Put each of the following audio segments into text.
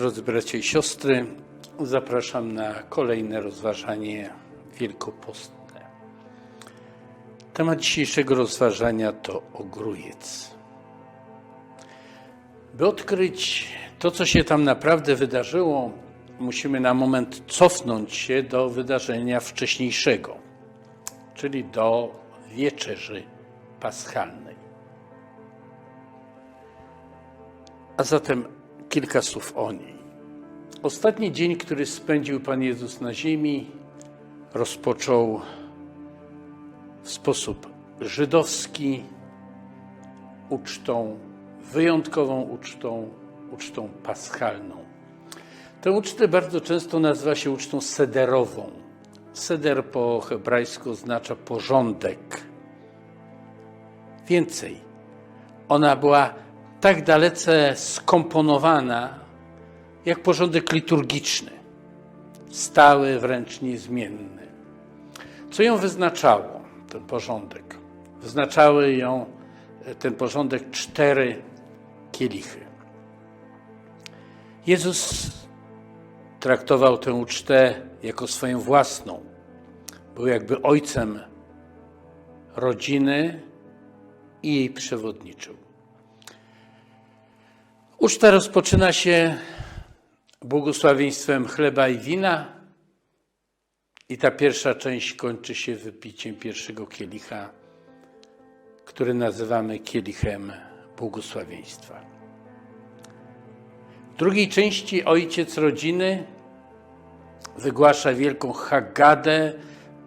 Drodzy bracia i siostry, zapraszam na kolejne rozważanie wielkopostne. Temat dzisiejszego rozważania to ogrójec. By odkryć to, co się tam naprawdę wydarzyło, musimy na moment cofnąć się do wydarzenia wcześniejszego, czyli do wieczerzy paschalnej. A zatem kilka słów o niej. Ostatni dzień, który spędził Pan Jezus na ziemi, rozpoczął w sposób żydowski ucztą, wyjątkową ucztą, ucztą paschalną. Tę ucztę bardzo często nazywa się ucztą sederową. Seder po hebrajsku oznacza porządek. Więcej, ona była tak dalece skomponowana, jak porządek liturgiczny, stały, wręcz niezmienny. Co ją wyznaczało, ten porządek? Wyznaczały ją ten porządek cztery kielichy. Jezus traktował tę ucztę jako swoją własną. Był jakby ojcem rodziny i jej przewodniczył. Uczta rozpoczyna się błogosławieństwem chleba i wina, i ta pierwsza część kończy się wypiciem pierwszego kielicha, który nazywamy kielichem błogosławieństwa. W drugiej części ojciec rodziny wygłasza wielką haggadę,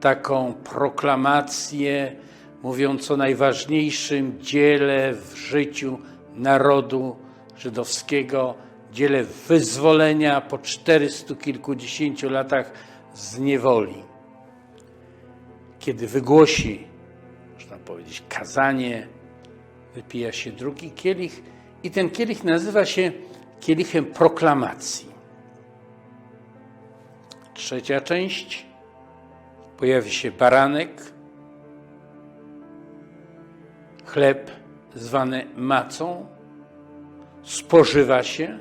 taką proklamację, mówiąc o najważniejszym dziele w życiu narodu żydowskiego, dziele wyzwolenia po czterystu kilkudziesięciu latach z niewoli. Kiedy wygłosi, można powiedzieć, kazanie, wypija się drugi kielich i ten kielich nazywa się kielichem proklamacji. Trzecia część pojawi się baranek, chleb zwany macą, spożywa się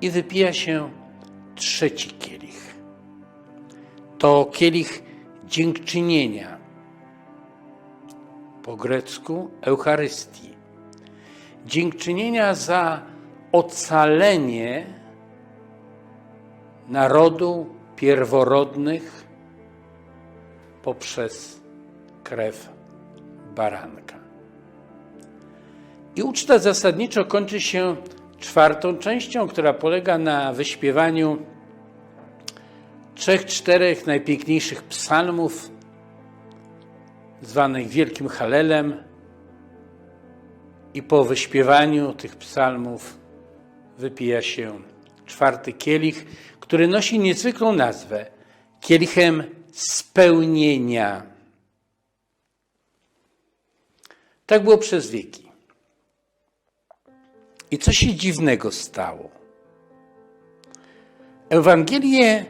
i wypija się trzeci kielich. To kielich dziękczynienia, po grecku Eucharystii. Dziękczynienia za ocalenie narodu pierworodnych poprzez krew baranka. I uczta zasadniczo kończy się czwartą częścią, która polega na wyśpiewaniu trzech, czterech najpiękniejszych psalmów, zwanych Wielkim Halelem. I po wyśpiewaniu tych psalmów wypija się czwarty kielich, który nosi niezwykłą nazwę kielichem spełnienia. Tak było przez wieki. I co się dziwnego stało? Ewangelie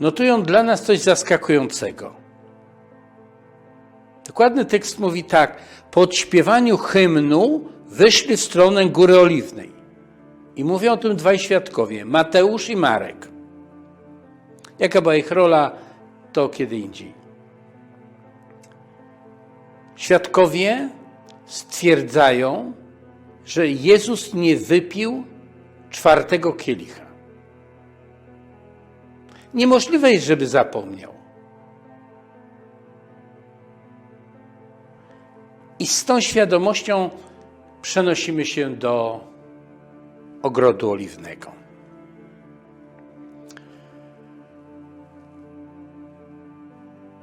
notują dla nas coś zaskakującego. Dokładny tekst mówi tak: Po odśpiewaniu hymnu wyszli w stronę Góry Oliwnej. I mówią o tym dwaj świadkowie, Mateusz i Marek. Jaka była ich rola, to kiedy indziej. Świadkowie stwierdzają, że Jezus nie wypił czwartego kielicha. Niemożliwe jest, żeby zapomniał. I z tą świadomością przenosimy się do ogrodu oliwnego.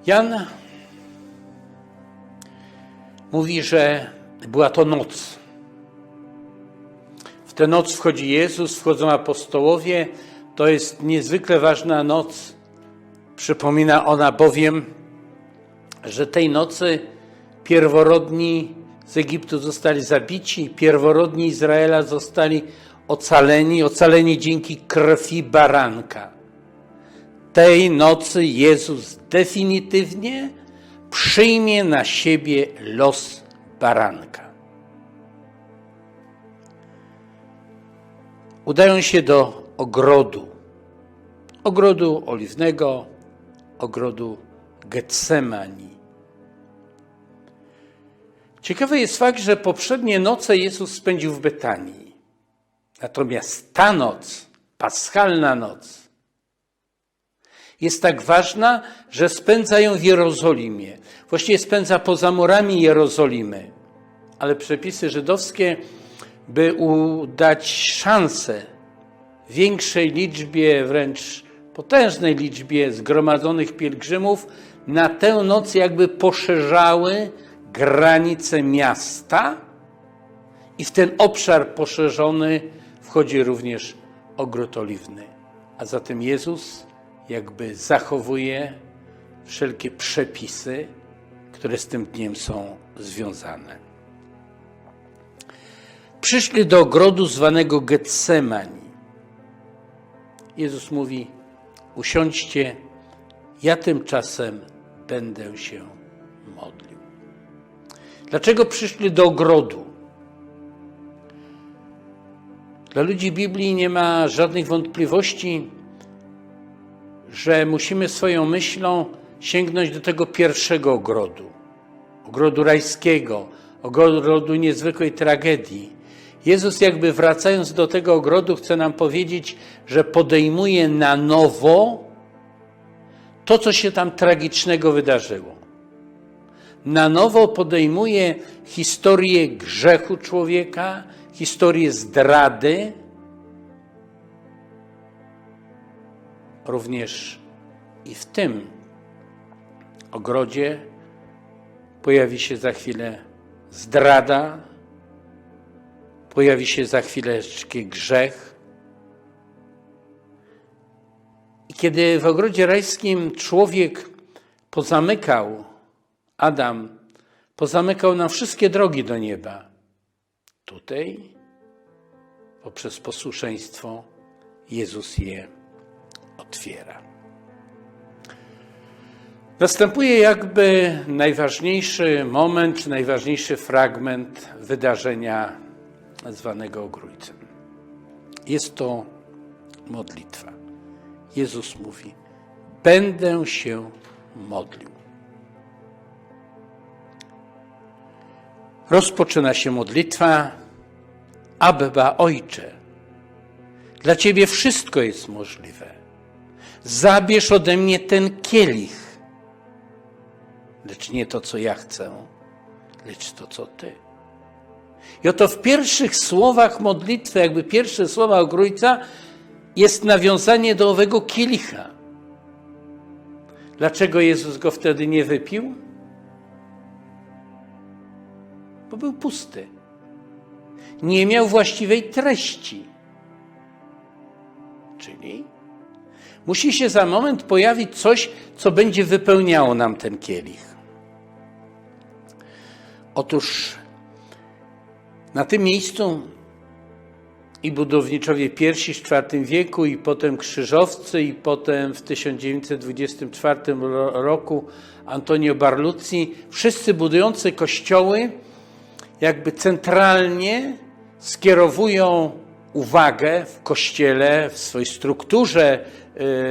Jan mówi, że była to noc. W tę noc wchodzi Jezus, wchodzą apostołowie. To jest niezwykle ważna noc. Przypomina ona bowiem, że tej nocy pierworodni z Egiptu zostali zabici, pierworodni Izraela zostali ocaleni, ocaleni dzięki krwi baranka. Tej nocy Jezus definitywnie przyjmie na siebie los baranka. Udają się do ogrodu. Ogrodu oliwnego, ogrodu Getsemani. Ciekawy jest fakt, że poprzednie noce Jezus spędził w Betanii. Natomiast ta noc, paschalna noc, jest tak ważna, że spędza ją w Jerozolimie. Właściwie spędza poza murami Jerozolimy. Ale przepisy żydowskie, by udać szansę większej liczbie, wręcz potężnej liczbie zgromadzonych pielgrzymów, na tę noc jakby poszerzały granice miasta i w ten obszar poszerzony wchodzi również ogród oliwny. A zatem Jezus jakby zachowuje wszelkie przepisy, które z tym dniem są związane. Przyszli do ogrodu zwanego Getsemani. Jezus mówi: Usiądźcie, ja tymczasem będę się modlił. Dlaczego przyszli do ogrodu? Dla ludzi Biblii nie ma żadnych wątpliwości, że musimy swoją myślą sięgnąć do tego pierwszego ogrodu, ogrodu rajskiego, ogrodu niezwykłej tragedii. Jezus, jakby wracając do tego ogrodu, chce nam powiedzieć, że podejmuje na nowo to, co się tam tragicznego wydarzyło. Na nowo podejmuje historię grzechu człowieka, historię zdrady, również i w tym ogrodzie pojawi się za chwilę zdrada, pojawi się za chwileczkę grzech. I kiedy w ogrodzie rajskim człowiek pozamykał, Adam pozamykał nam wszystkie drogi do nieba, tutaj poprzez posłuszeństwo Jezus je otwiera. Następuje jakby najważniejszy moment, najważniejszy fragment wydarzenia zwanego ogrójcem. Jest to modlitwa. Jezus mówi: Będę się modlił. Rozpoczyna się modlitwa. Abba, Ojcze, dla Ciebie wszystko jest możliwe. Zabierz ode mnie ten kielich, lecz nie to, co ja chcę, lecz to, co Ty. I oto w pierwszych słowach modlitwy, jakby pierwsze słowa ogrójca, jest nawiązanie do owego kielicha. Dlaczego Jezus go wtedy nie wypił? Bo był pusty. Nie miał właściwej treści. Czyli musi się za moment pojawić coś, co będzie wypełniało nam ten kielich. Otóż na tym miejscu i budowniczowie pierwsi w IV wieku, i potem krzyżowcy, i potem w 1924 roku Antonio Barluzzi, wszyscy budujący kościoły, jakby centralnie skierowują uwagę w kościele, w swojej strukturze,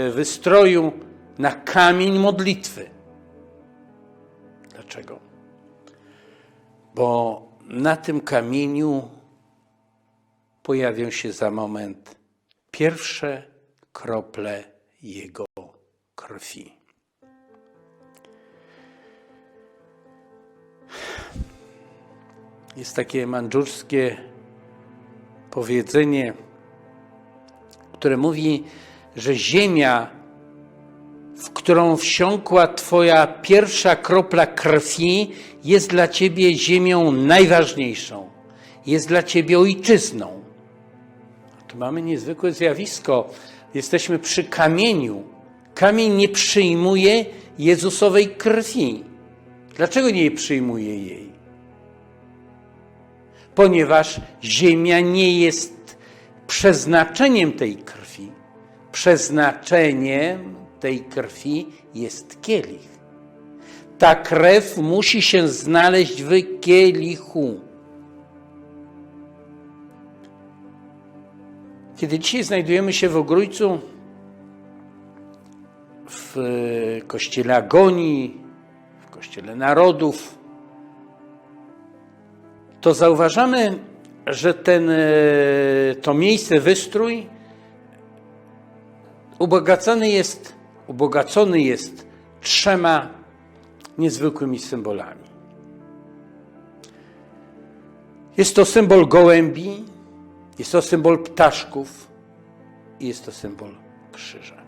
y, wystroju na kamień modlitwy. Dlaczego? Bo na tym kamieniu pojawią się za moment pierwsze krople Jego krwi. Jest takie mandżurskie powiedzenie, które mówi, że ziemia, w którą wsiąkła Twoja pierwsza kropla krwi, jest dla Ciebie ziemią najważniejszą, jest dla Ciebie ojczyzną. Tu mamy niezwykłe zjawisko. Jesteśmy przy kamieniu. Kamień nie przyjmuje Jezusowej krwi. Dlaczego nie przyjmuje jej? Ponieważ ziemia nie jest przeznaczeniem tej krwi. Przeznaczeniem tej krwi jest kielich. Ta krew musi się znaleźć w kielichu. Kiedy dzisiaj znajdujemy się w Ogrójcu, w kościele agonii, w kościele narodów, to zauważamy, że ten, e, to miejsce, wystrój ubogacony jest, ubogacony jest trzema niezwykłymi symbolami. Jest to symbol gołębi, jest to symbol ptaszków i jest to symbol krzyża.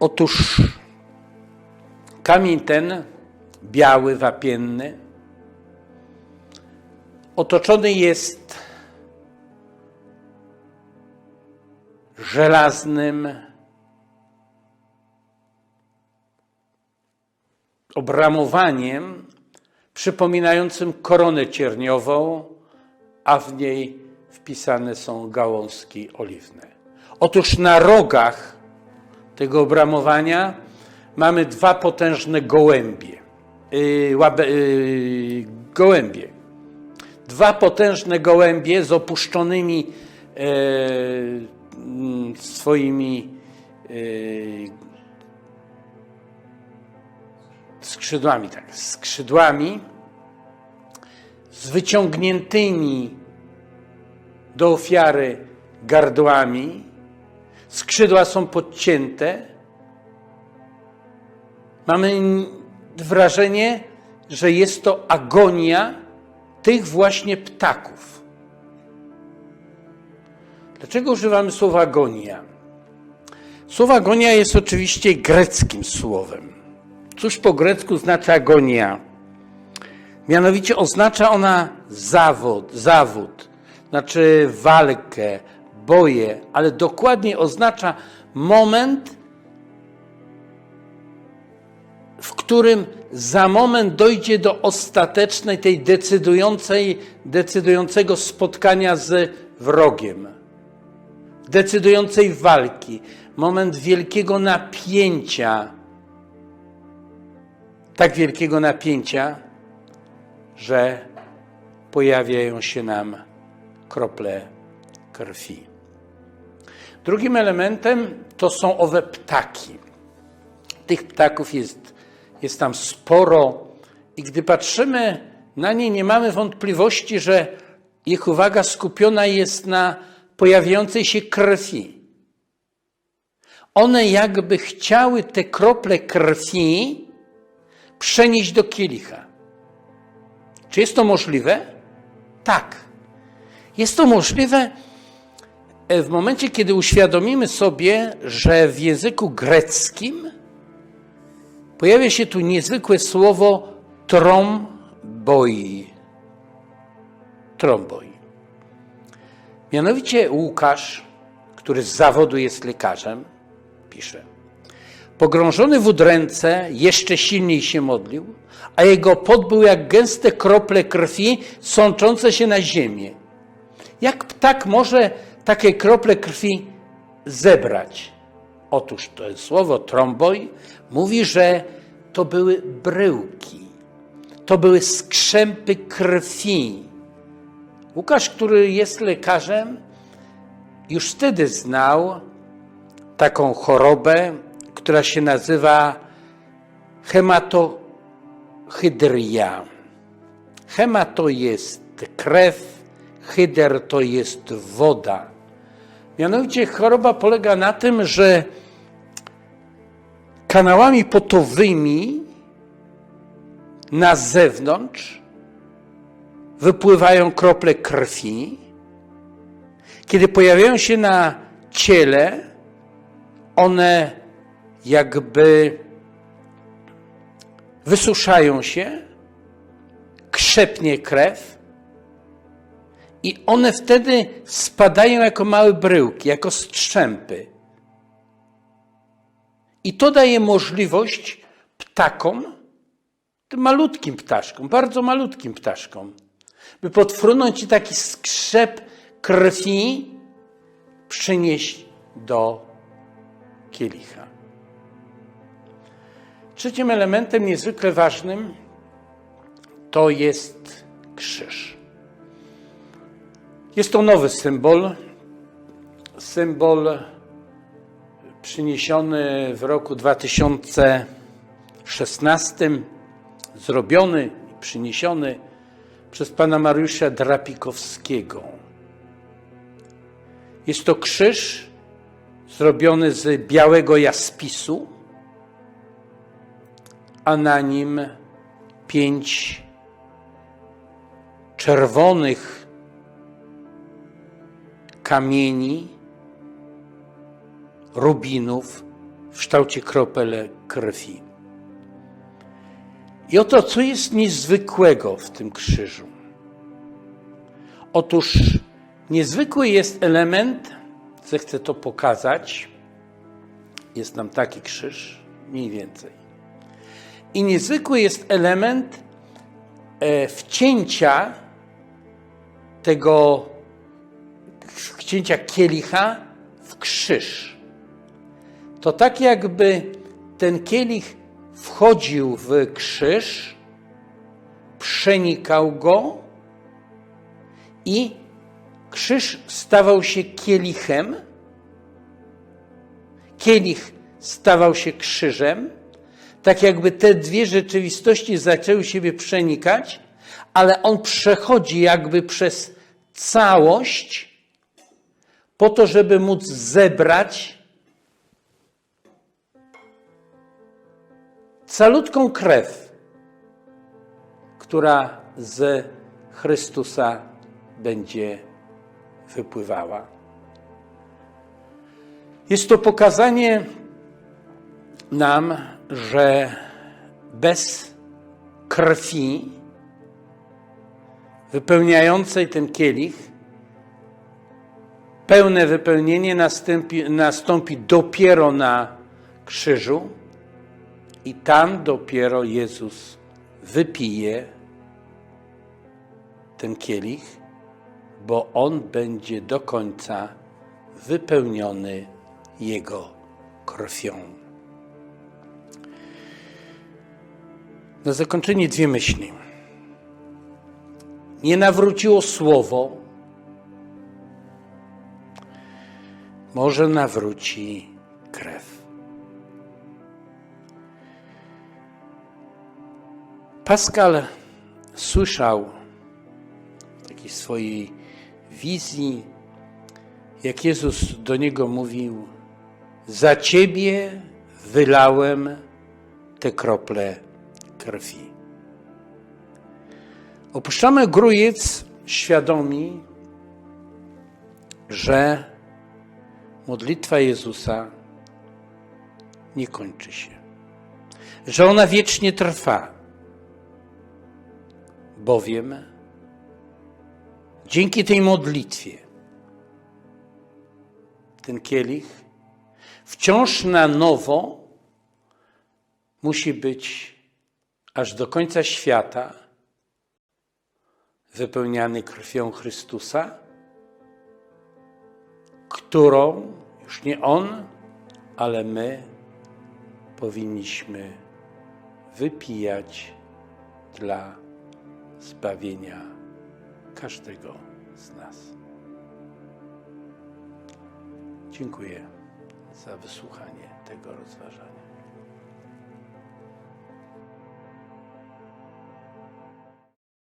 Otóż kamień ten, biały, wapienny, otoczony jest żelaznym obramowaniem przypominającym koronę cierniową, a w niej wpisane są gałązki oliwne. Otóż na rogach tego obramowania mamy dwa potężne gołębie. Yy, łabe, yy, gołębie. Dwa potężne gołębie z opuszczonymi mm, swoimi e, skrzydłami, tak, skrzydłami, z wyciągniętymi do ofiary gardłami. Skrzydła są podcięte. Mamy wrażenie, że jest to agonia tych właśnie ptaków. Dlaczego używamy słowa agonia? Słowo agonia jest oczywiście greckim słowem. Cóż po grecku znaczy agonia? Mianowicie oznacza ona zawód, zawód, znaczy walkę, boje, ale dokładnie oznacza moment, w którym za moment dojdzie do ostatecznej, tej decydującej, decydującego spotkania z wrogiem, decydującej walki, moment wielkiego napięcia, tak wielkiego napięcia, że pojawiają się nam krople krwi. Drugim elementem to są owe ptaki. Tych ptaków jest, jest tam sporo, i gdy patrzymy na nie, nie mamy wątpliwości, że ich uwaga skupiona jest na pojawiającej się krwi. One jakby chciały te krople krwi przenieść do kielicha. Czy jest to możliwe? Tak. Jest to możliwe e, w momencie, kiedy uświadomimy sobie, że w języku greckim pojawia się tu niezwykłe słowo tromboi. Tromboi. Mianowicie Łukasz, który z zawodu jest lekarzem, pisze. Pogrążony w udręce jeszcze silniej się modlił, a jego pot był jak gęste krople krwi sączące się na ziemię. Jak ptak może takie krople krwi zebrać? Otóż to słowo tromboj mówi, że to były bryłki, to były skrzępy krwi. Łukasz, który jest lekarzem, już wtedy znał taką chorobę, która się nazywa hematohydria. Hema to jest krew, hyder to jest woda. Mianowicie choroba polega na tym, że kanałami potowymi na zewnątrz wypływają krople krwi. Kiedy pojawiają się na ciele, one jakby wysuszają się, krzepnie krew i one wtedy spadają jako małe bryłki, jako strzępy. I to daje możliwość ptakom, malutkim ptaszkom, bardzo malutkim ptaszkom, by podfrunąć i taki skrzep krwi przynieść do kielicha. Trzecim elementem niezwykle ważnym to jest krzyż. Jest to nowy symbol, symbol przyniesiony w roku 2016, zrobiony i przyniesiony przez pana Mariusza Drapikowskiego. Jest to krzyż zrobiony z białego jaspisu, a na nim pięć czerwonych kamieni, rubinów w kształcie kropel krwi. I oto, co jest niezwykłego w tym krzyżu. Otóż niezwykły jest element, zechcę to pokazać. Jest nam taki krzyż, mniej więcej. I niezwykły jest element e, wcięcia tego, wcięcia kielicha w krzyż. To tak jakby ten kielich wchodził w krzyż, przenikał go i krzyż stawał się kielichem, kielich stawał się krzyżem, tak jakby te dwie rzeczywistości zaczęły siebie przenikać, ale on przechodzi jakby przez całość po to, żeby móc zebrać calutką krew, która z Chrystusa będzie wypływała. Jest to pokazanie nam, że bez krwi wypełniającej ten kielich, pełne wypełnienie nastąpi, nastąpi dopiero na krzyżu i tam dopiero Jezus wypije ten kielich, bo on będzie do końca wypełniony Jego krwią. Na zakończenie dwie myśli. Nie nawróciło słowo, może nawróci krew. Pascal słyszał w takiej swojej wizji, jak Jezus do niego mówił: Za ciebie wylałem te krople krwi. Opuszczamy Grójec świadomi, że modlitwa Jezusa nie kończy się, że ona wiecznie trwa, bowiem dzięki tej modlitwie ten kielich wciąż na nowo musi być aż do końca świata wypełniany krwią Chrystusa, którą już nie On, ale my powinniśmy wypijać dla zbawienia każdego z nas. Dziękuję za wysłuchanie tego rozważania.